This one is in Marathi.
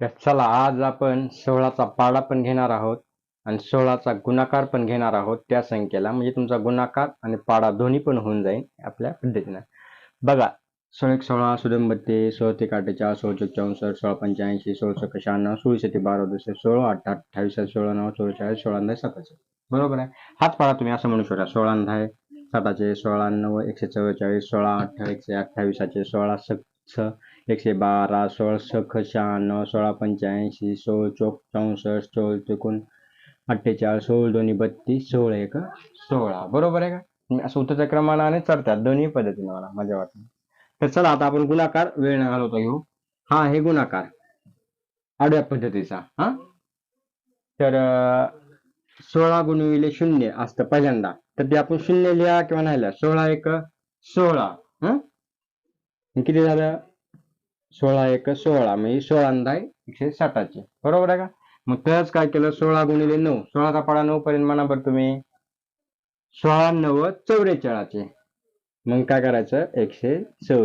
तर चला आज आपण सोळाचा पाडा पण घेणार आहोत आणि सोळाचा गुणाकार पण घेणार आहोत त्या संख्येला. म्हणजे तुमचा गुणाकार आणि पाडा दोन्ही पण होऊन जाईल आपल्या पद्धतीनं. बघा सोळा एक सोळा सुदम बत्तीस सोळा ते काटेचाळ सोळा चौसष्ट सोळा पंच्याऐंशी सोळा सक शहाण्णव सोळीशे ते बारा दुसरे सोळा अठ्ठ अठ्ठावीस सोळा नऊ चौवेचाळीस सोळा दहा सताचे बरोबर आहे? हाच पाडा तुम्ही असं म्हणू शकता. सोळा दहा साताचे सोळा नऊ एकशे चव्वेचाळीस सोळा अठ्ठा एकशे अठ्ठावीसाचे सोळा सक एकशे बारा सोळा सख शहाण्णव सोळा पंच्याऐंशी सोळ चौक चौसष्ट सोळ चौकोन अठ्ठेचाळीस सोळ दोन्ही बत्तीस सोळा एक सोळा. बरोबर आहे का? असं उत्तरच्या क्रमाने चढतात दोन्ही पद्धतीने मला माझ्या वाटतं. तर चला आता आपण गुणाकार वेळ न घेऊ. हा हे गुणाकार. आडव्या पद्धतीचा हा? तर सोळा गुणविले शून्य असतं पहिल्यांदा. तर ते आपण शून्य लिहा किंवा नाही लिहा. सोळा एक सोळा हा? किती झालं? सोळा एक सोळा. म्हणजे सोळा दहा एकशे साठाचे बरोबर आहे का? मग त्याच काय केलं? सोळा गुणिले नऊ. सोळाचा पाडा नऊ पर्यंत म्हणा बरं तुम्ही. सोळा नव्वद चौवेचाळाचे मग काय करायचं? एकशे चौ